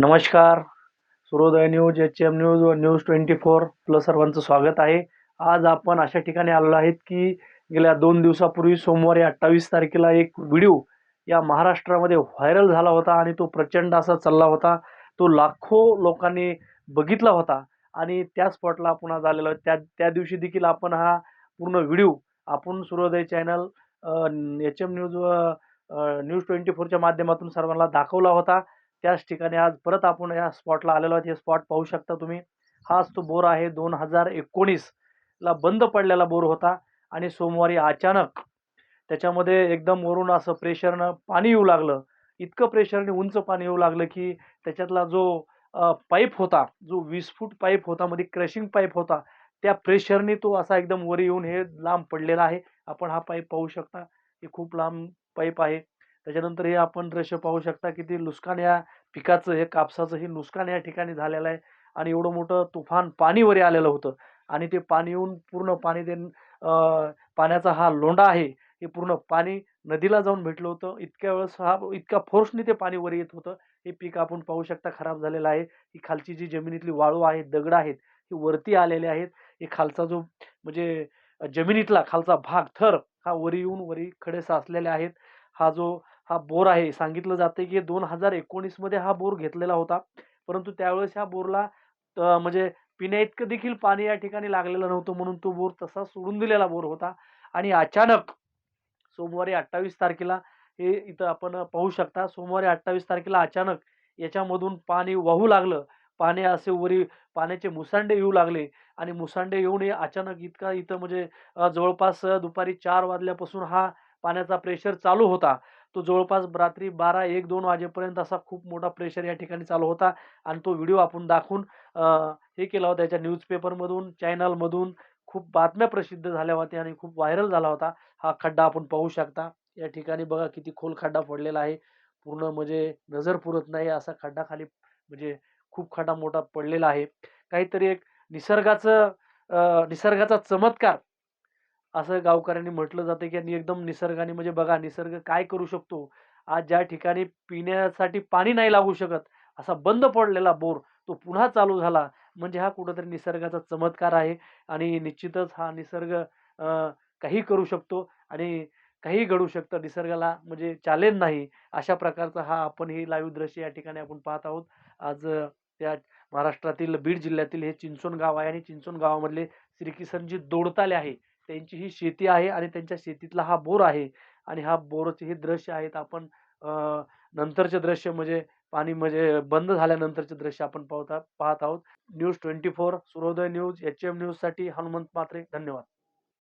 नमस्कार. Suryoday news H M news व news twenty four plus सर्वांचं स्वागत आहे. आज आपण अशा ठिकाणी आलेलो आहेत की गेल्या दोन दिवसापूर्वी सोमवारी अठ्ठावीस तारखेला एक व्हिडिओ या महाराष्ट्रामध्ये व्हायरल झाला होता आणि तो प्रचंड असा चालला होता. तो लाखो लोकांनी बघितला होता आणि त्या स्पॉटला आपण आज आलेलो त्या त्या दिवशी देखील आपण हा पूर्ण व्हिडिओ आपण Suryoday channel H M news व न्यूज ट्वेंटी फोरच्या माध्यमातून सर्वांना दाखवला होता. त्याच ठिकाणी आज परत आपण या स्पॉटला आलेलो आहोत. हे स्पॉट पाहू शकता तुम्ही. हाच तो बोर आहे. दोन हजार एकोणीसला बंद पडलेला बोर होता आणि सोमवारी अचानक त्याच्यामध्ये एकदम वरून असं प्रेशरनं पाणी येऊ लागलं. इतकं प्रेशरने उंच पाणी येऊ लागलं की त्याच्यातला जो पाईप होता जो वीस फूट पाईप होता मध्ये क्रशिंग पाईप होता त्या प्रेशरने तो असा एकदम वर येऊन हे लांब पडलेला आहे. आपण हा पाईप पाहू शकता. हे खूप लांब पाईप आहे. त्याच्यानंतर हे आपण दृश्य पाहू शकता की ते नुकसान या पिकाचं हे कापसाचं हे नुकसान या ठिकाणी झालेलं आहे. आणि एवढं मोठं तुफान पाणीवर आलेलं होतं. आणि ते पाणी येऊन पूर्ण पाणी ते पाण्याचा हा लोंढा आहे हे पूर्ण पाणी नदीला जाऊन भेटलं होतं. इतक्या वेळेस हा इतक्या फोर्सने ते पाणी वर येत होतं. हे पीक आपण पाहू शकता खराब झालेलं आहे. ही खालची जी जमिनीतली वाळू आहे दगड आहेत हे वरती आलेले आहेत. हे खालचा जो म्हणजे जमिनीतला खालचा भाग थर हा वरी येऊन वरी खडे साचलेले आहेत. हा जो हा बोर आहे सांगितलं जातं की दोन हजार एकोणीसमध्ये हा बोर घेतलेला होता. परंतु त्यावेळेस ह्या बोरला म्हणजे पिण्या इतकं देखील पाणी या ठिकाणी लागलेलं नव्हतं म्हणून तो बोर तसा सोडून दिलेला बोर होता. आणि अचानक सोमवारी अठ्ठावीस तारखेला हे इथं आपण पाहू शकता सोमवारी अठ्ठावीस तारखेला अचानक याच्यामधून पाणी वाहू लागलं. पाणी असे वरी पाण्याचे मुसांडे येऊ लागले. आणि मुसांडे येऊन हे अचानक इतका इथं म्हणजे जवळपास दुपारी चार वाजल्यापासून हा पाण्याचा प्रेशर चालू होता. तो जवळपास रात्री बारा एक दोन वाजेपर्यंत असा खूप मोठा प्रेशर या ठिकाणी चालू होता आणि तो व्हिडिओ आपण दाखवून हे केला होता. त्याच्या न्यूजपेपरमधून चॅनलमधून खूप बातम्या प्रसिद्ध झाल्या होत्या आणि खूप व्हायरल झाला होता. हा खड्डा आपण पाहू शकता. या ठिकाणी बघा किती खोल खड्डा पडलेला आहे. पूर्ण म्हणजे नजर पुरत नाही असा खड्डा खाली म्हणजे खूप खड्डा मोठा पडलेला आहे. काहीतरी एक निसर्गाचं निसर्गाचा चमत्कार असं गावकऱ्यांनी म्हटलं जातं की आणि एकदम निसर्गाने म्हणजे बघा निसर्ग काय करू शकतो? आज ज्या ठिकाणी पिण्यासाठी पाणी नाही लागू शकत असा बंद पडलेला बोर तो पुन्हा चालू झाला. म्हणजे हा कुठंतरी निसर्गाचा चमत्कार आहे आणि निश्चितच हा निसर्ग काही करू शकतो आणि काही घडू शकतं. निसर्गाला म्हणजे चॅलेंज नाही. अशा प्रकारचा हा आपण ही लाईव्ह दृश्य या ठिकाणी आपण पाहत आहोत. आज त्या महाराष्ट्रातील बीड जिल्ह्यातील हे चिंचोण गाव आहे आणि चिंचोण गावामधले श्री किसनजी दोडताले आहे. त्यांची ही शेती आहे आणि त्यांच्या शेतीतला हा बोर आहे आणि हा बोरचे हे दृश्य आहेत आपण नंतरचे दृश्य म्हणजे पाणी म्हणजे बंद झाल्यानंतरचे दृश्य आपण पाहता पाहत आहोत. News twenty four Suryoday news H M न्यूजसाठी हनुमंत मात्रे धन्यवाद.